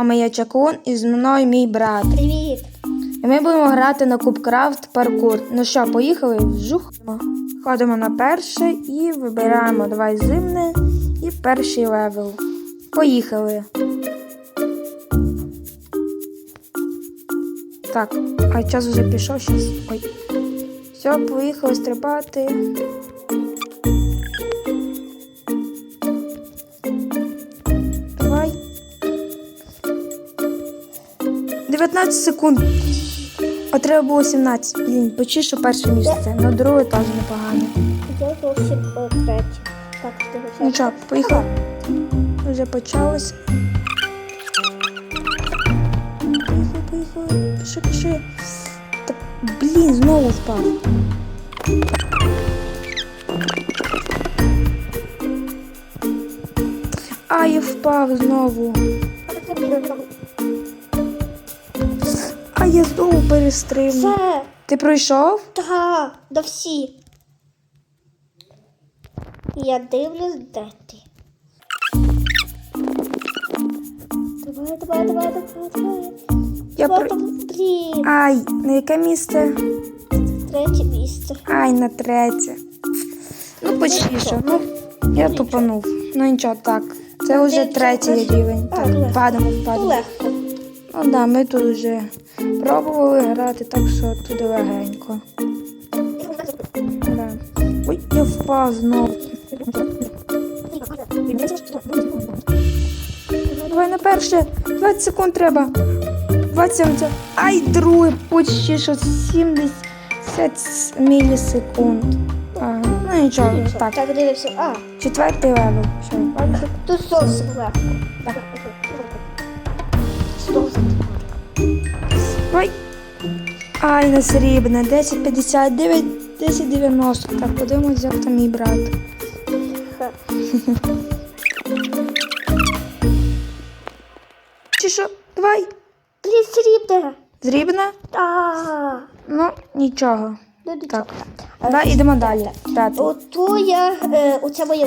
вами я Чакун і зі мною мій брат. Привіт! І ми будемо грати на Кубкрафт паркур. Ну що, поїхали? Вжух. Ходимо на перше і вибираємо давай зимне і перший левел. Поїхали. Так, а час вже пішов щас. Ой. Все, поїхали стрибати. 19 секунд. А треба було 17. Блін, почишу перше місце. На друге теж непогано. Я зовсім третє. Так, ти Ну що, поїхали. Вже почалось. Поїхали, поїхали. Пиши, пиши. Так, блін, знову впав. А, я впав знову. Я знову перестрибнув. Все! Ти пройшов? Та, да всі. Я дивлюсь, де ти. Давай, давай, давай, давай, давай. Я Давай, про... Блін, Ай, на яке місце? третє місце. Ай, на третє. Ну, почти що. Ну, я тупанув. Ну нічого, так. Це вже третій рівень. Так, впадемо, впадемо. Легко. Ну да, ми тут вже пробували грати, так що туди легенько. Да. Ой, я впав знову. Давай на перше. 20 секунд треба. 20 секунд. Ай, друге, почти що 70 мілісекунд. Ага, ну нічого, так. Так, дивився. А, Четвертий левел. Все. тут зовсім легко. Так. Ой. Ай, на срібне. 10,59, 10,90. Так, подивимось, як там мій брат. Чи що? Давай. Блін, срібне. Зрібне? А, Ну, нічого. ну нічого. Так. Да, ідемо далі. П'ятий. Ото я, е, оце моє.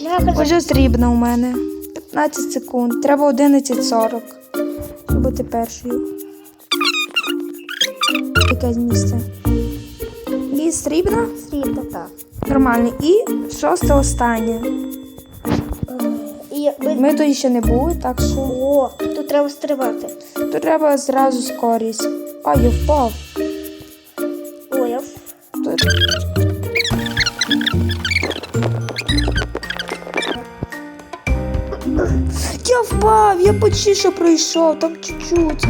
Бляха, Вже срібне у мене. 15 секунд. Треба 11.40. Щоб бути першою. Якесь місце. І срібна? срібне, так. Нормально. І шосте останнє. І ми... Ми тут ще не були, так що. О, тут треба стрибати. Тут треба зразу скорість. А, я впав. Я почти що пройшов, там чуть-чуть.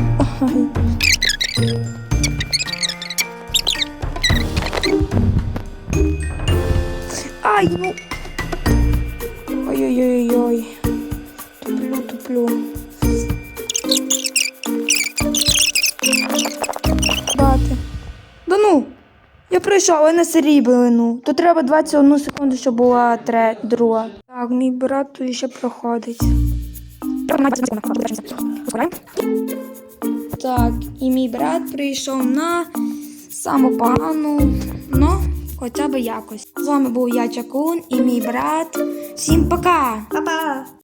Ай. Ну. Ой-ой-ой-ой. Туплю, туплю. Бати. Да ну, я пройшов, але на сріблину. Тут треба 21 секунду, щоб була тре, друга. Так, мій брат тут ще проходить. Так, і мій брат прийшов на саму погану, ну, хоча б якось. З вами був я Чакун і мій брат. Всім пока! Па-па!